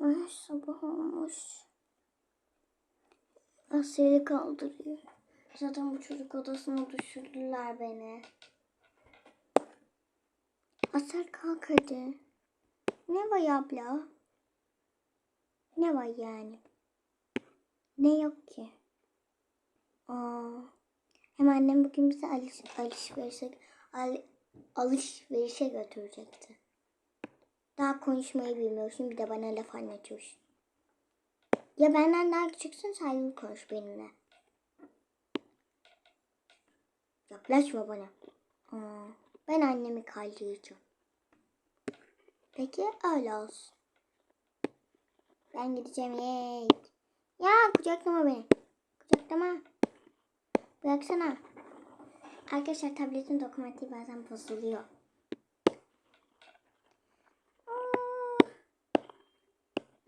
Ay sabah olmuş. Asya'yı kaldırıyor. Zaten bu çocuk odasına düşürdüler beni. Asel kalk hadi. Ne var abla? Ne var yani? Ne yok ki? Aa, hem annem bugün bizi alış, alışverişe, al, alışverişe götürecekti. Daha konuşmayı bilmiyorsun bir de bana laf anlatıyorsun. Ya benden daha küçüksün saygılı konuş benimle. Yaklaşma bana. Aa, ben annemi kaldıracağım. Peki öyle olsun. Ben gideceğim yey. Ya kucaklama beni. Kucaklama. Bıraksana. Arkadaşlar tabletin dokunmatiği bazen bozuluyor. Aa. Aa. Anne. Anne. Ne oluyor? Niye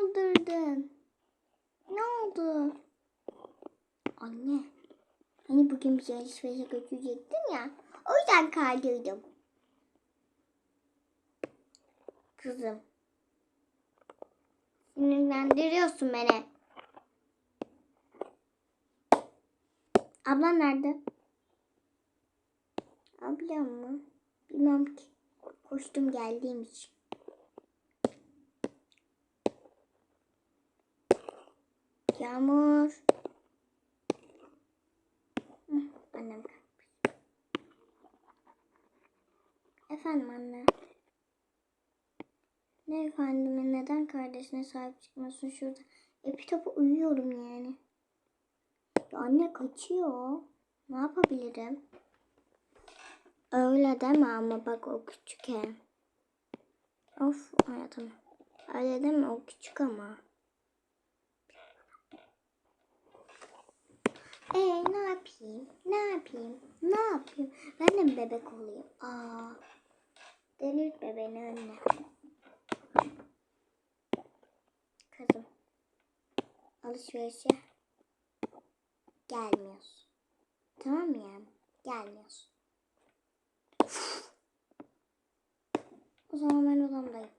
kaldırdın? Ne oldu? Anne. Hani bugün bizi alışverişe götürecektin ya. O yüzden kaldırdım. Kızım. Sinirlendiriyorsun beni. Ablan nerede? Ablam mı? Bilmem ki. Koştum geldiğim için. Yağmur. Hı, annem. Efendim anne. Ne efendim neden kardeşine sahip çıkmasın şurada? E bir topu uyuyorum yani. Ya anne kaçıyor. Ne yapabilirim? Öyle deme ama bak o küçük he. Of hayatım. Öyle deme o küçük ama. Ee ne yapayım? Ne yapayım? Ne yapayım? Ben de mi bebek olayım? Aa. Delirtme beni anne. Kızım. Alışverişe gelmiyorsun. Tamam mı yani? Gelmiyorsun. O zaman ben odamdayım.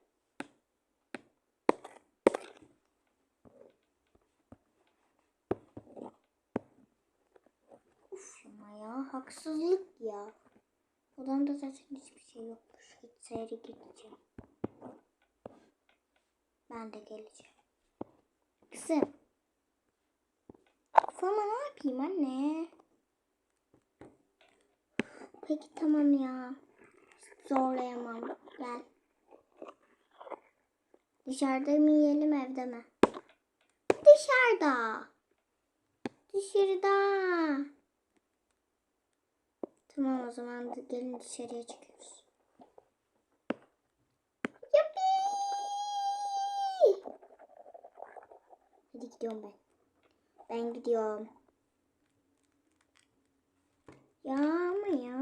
Uf ya haksızlık ya. Odamda zaten hiçbir şey yokmuş. Hiç seyre gideceğim. Ben de geleceğim. Kızım. Sana ne yapayım anne? Peki tamam ya. Zorlayamam. Gel. Dışarıda mı yiyelim evde mi? Dışarıda. Dışarıda. Tamam o zaman gelin dışarıya çıkıyoruz. Yuppi! Hadi gidiyorum ben. Ben gidiyorum. Ya ama ya.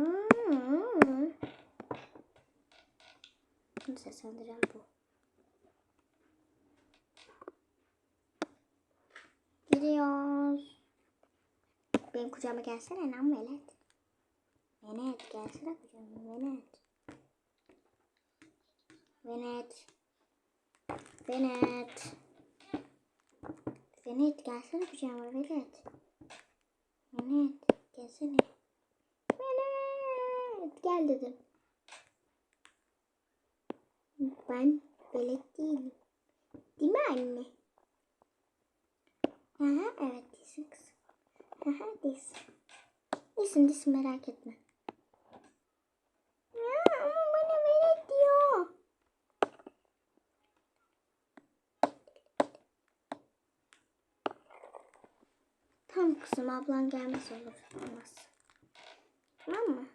Bunu seslendiren bu. Gidiyoruz. Benim kucağıma gelsene lan velet. Venet gelsene kucağıma Venet. Venet. Venet. Venet gelsene kucağıma Venet. Venet gelsene. Venet gel dedim. Ben velet değilim. Değil mi anne? Aha, evet değilsin kızım. Aha, değilsin. Değilsin değilsin merak etme. Ya, ama bana velet diyor. Ablan gelmez olur. Olmaz. Tamam mı?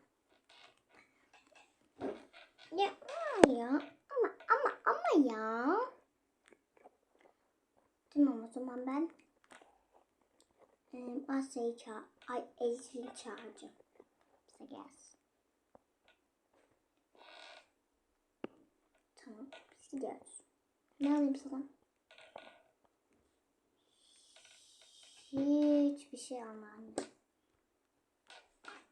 Ya ama ya. Ama ama ama ya. Tamam o zaman ben e, Asya'yı çağır. Ay Ezgi'yi çağıracağım. Bize gelsin. Tamam biz gidiyoruz. Ne alayım sana? Hiçbir şey.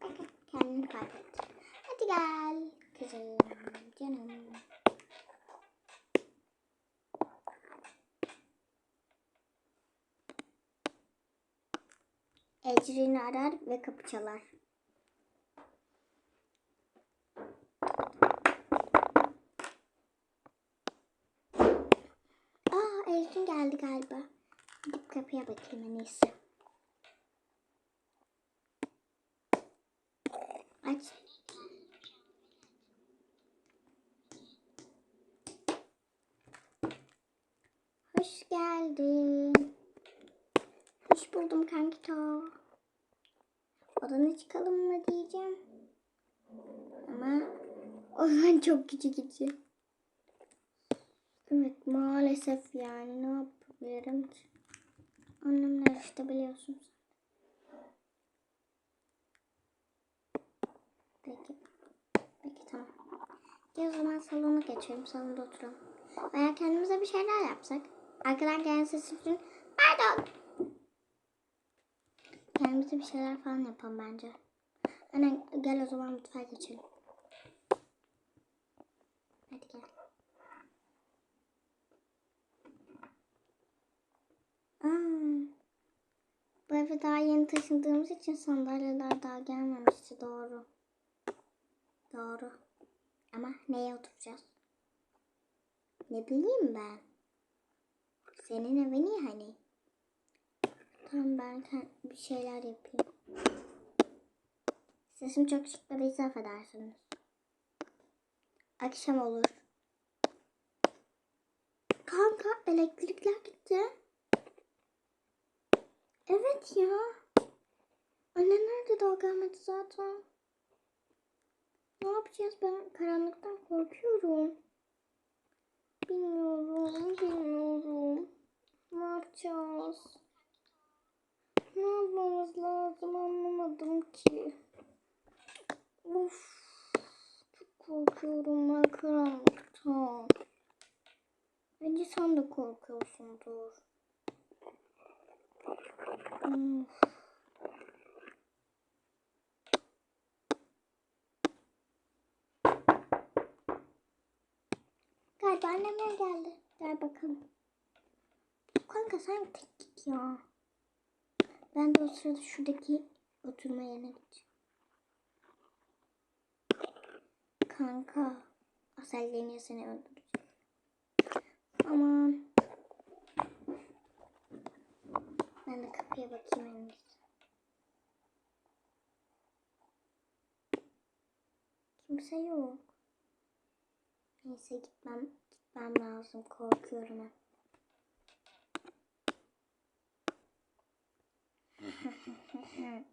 Bakın kendini kaybetti. Hadi gel kızım canım. Ecrin'i arar ve kapı çalar. Aa Ecrin geldi galiba. Gidip kapıya bakayım en. Aç. Hoş geldin. Hoş buldum kankito. Odana çıkalım mı diyeceğim. Ama odan çok küçük içi. Evet maalesef yani ne yapabilirim ki? Annemler işte biliyorsun. Peki. Peki tamam. Gel o zaman salona geçelim. Salonda oturalım. Veya kendimize bir şeyler yapsak. Arkadan gelen ses için pardon. Kendimize bir şeyler falan yapalım bence. Anne gel o zaman mutfağa geçelim. Hadi gel. Aa, bu eve daha yeni taşındığımız için sandalyeler daha gelmemişti doğru. Doğru. Ama neye oturacağız? Ne bileyim ben. Senin evin iyi hani. Tamam ben bir şeyler yapayım. Sesim çok çıkmadıysa affedersiniz. Akşam olur. Kanka elektrikler gitti. Evet ya. Anne nerede daha gelmedi zaten. Ne yapacağız ben karanlıktan korkuyorum. Bilmiyorum, bilmiyorum. Ne yapacağız? Ne yapmamız lazım anlamadım ki. Of, çok korkuyorum ben karanlıktan. Bence sen de korkuyorsundur. Of. Galiba annemler geldi. Gel bakalım. Kanka sen tek git ya. Ben de o sırada şuradaki oturma yerine gideceğim. Kanka. Asel seni öldürecek. Aman. Ben kapıya bakayım en. Kimse yok. Neyse gitmem gitmem lazım. Korkuyorum hep.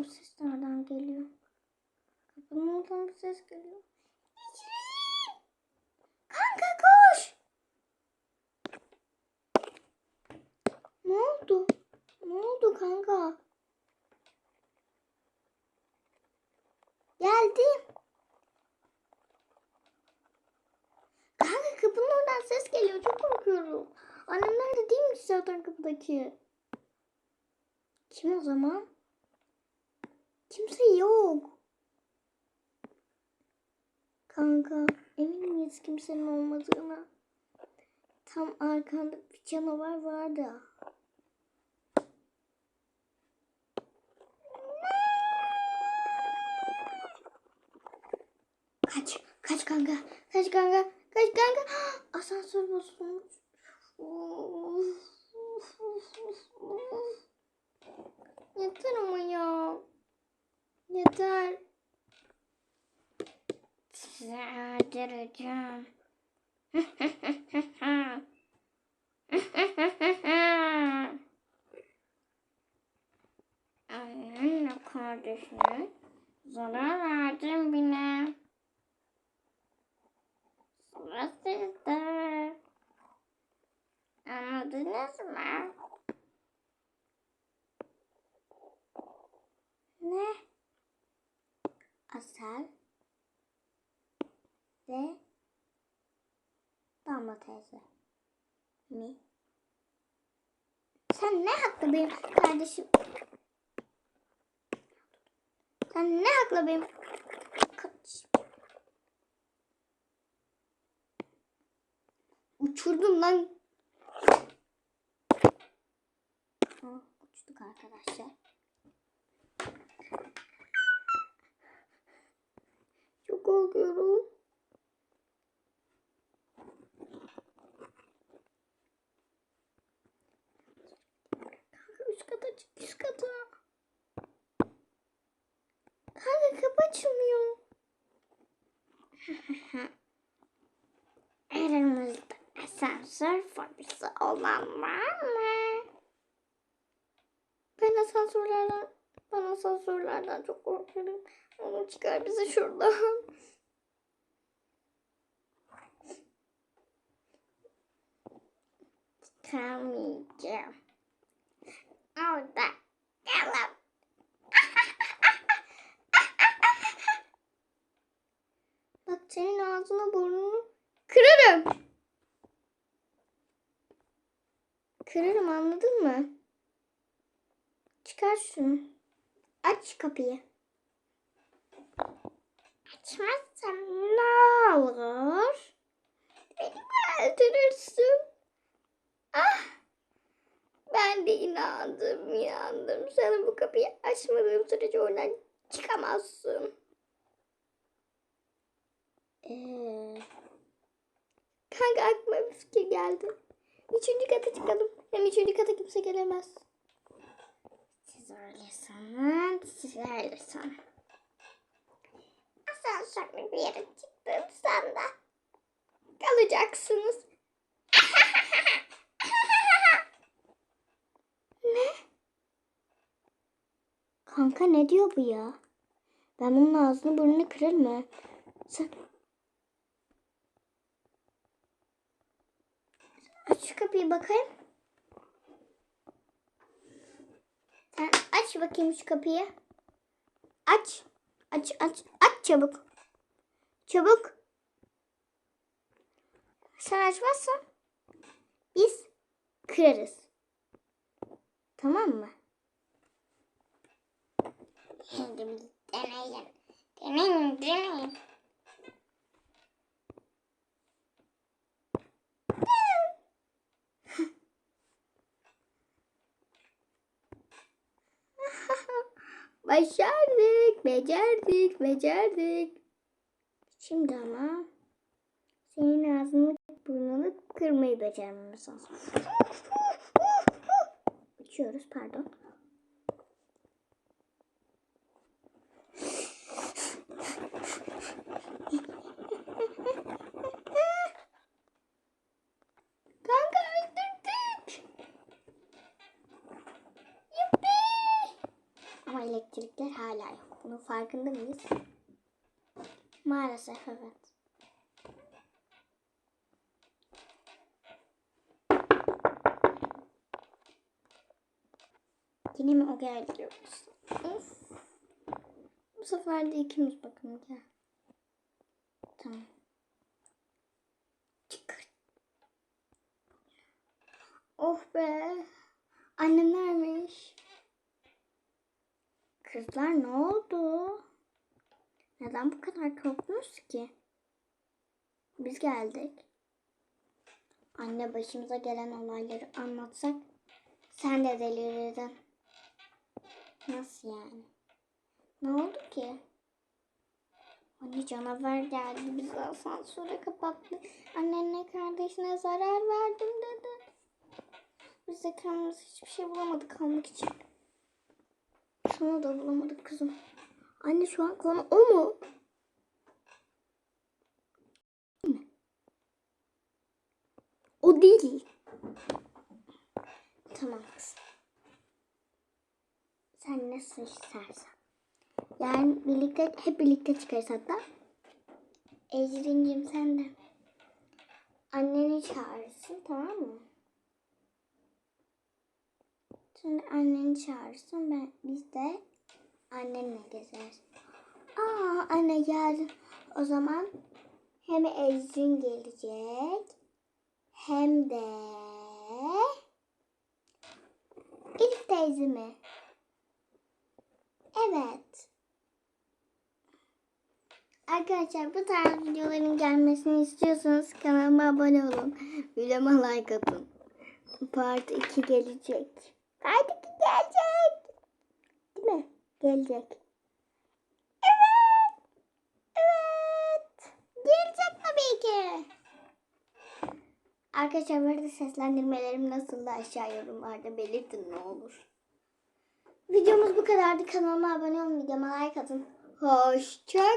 o ses nereden geliyor? Kapının oradan bir ses geliyor. İçeri! Kanka koş! Ne oldu? Ne oldu kanka? Geldim. Kanka kapının oradan ses geliyor. Çok korkuyorum. Annemler de değilmiş zaten kapıdaki. Kim o zaman? Kimse yok. Kanka emin miyiz kimsenin olmadığına? Tam arkanda bir canavar vardı. Kaç, kaç kanka, kaç kanka, kaç kanka. Asansör bozulmuş. Yeter ama ya. Yeter. Size öldüreceğim. Annenle kardeşine zarar verdim bile. Sıra sizde. Anladınız mı? Ne? Asel ve Damla teyze mi? Sen ne hakla benim kardeşim? Sen ne hakla benim kardeşim? Uçurdum lan. Ah, uçtuk arkadaşlar. Çok korkuyorum. Kanka üst kata çık üst kata. Kanka kapı açılmıyor. Aramızda asansör fobisi olan var mı? Ben asansörlerden, ben asansörlerden çok korkuyorum. Onu çıkar bizi şuradan. Çıkamayacağım. Orada kalam. Bak senin ağzını burnunu kırarım. Kırarım anladın mı? Çıkar şunu. Aç kapıyı. Açmazsam ne olur? Beni öldürürsün. Ah! Ben de inandım, inandım. Sana bu kapıyı açmadığım sürece oradan çıkamazsın. Ee... Kanka aklıma bir fikir geldi. Üçüncü kata çıkalım. Hem üçüncü kata kimse gelemez. Öyle sanın. Asansörle bir yere çıktığınızda kalacaksınız. ne? Kanka ne diyor bu ya? Ben bunun ağzını burnunu kırarım ha. Sen... Aç şu kapıyı bakayım. Sen aç bakayım şu kapıyı. Aç. Aç aç aç çabuk. Çabuk. Sen açmazsan biz kırarız. Tamam mı? Şimdi bir deneyin. Deneyin, Başardık, becerdik, becerdik. Şimdi ama senin ağzını burnunu kırmayı becermemiz lazım. Uçuyoruz pardon. Kanka öldürdük. Yuppi. Ama elektrikler hala yok. Bunun farkında mıyız? Maalesef evet. Yine mi o geldi? Of. Bu sefer de ikimiz bakın gel. Tamam. Çıkar. Oh be. Annem neredemiş? Kızlar ne oldu? Neden bu kadar korktunuz ki? Biz geldik. Anne başımıza gelen olayları anlatsak sen de delirirdin. Nasıl yani? Ne oldu ki? Anne canavar geldi bizi asansöre kapattı. Annenle kardeşine zarar verdim dedi. Biz de kendimiz hiçbir şey bulamadık almak için. Sana da bulamadık kızım. Anne şu an konu o mu? O değil. Tamam kızım. Sen nasıl istersen. Yani birlikte hep birlikte çıkarız hatta. Ecrin'cim sen de. Anneni çağırırsın tamam mı? Şimdi anneni çağırırsın ben biz de annenle gezeriz. Aa anne geldi. O zaman hem Ecrin gelecek hem de Elif teyze mi? Evet. Arkadaşlar bu tarz videoların gelmesini istiyorsanız kanalıma abone olun. Videoma like atın. Part 2 gelecek. 2 gelecek. Değil mi? Gelecek. Evet. Evet. Gelecek tabii ki. Arkadaşlar bu arada seslendirmelerim nasıl da aşağı yorumlarda belirtin ne olur. Videomuz bu kadardı. Kanalıma abone olun. Videoma like atın. Hoşçakalın.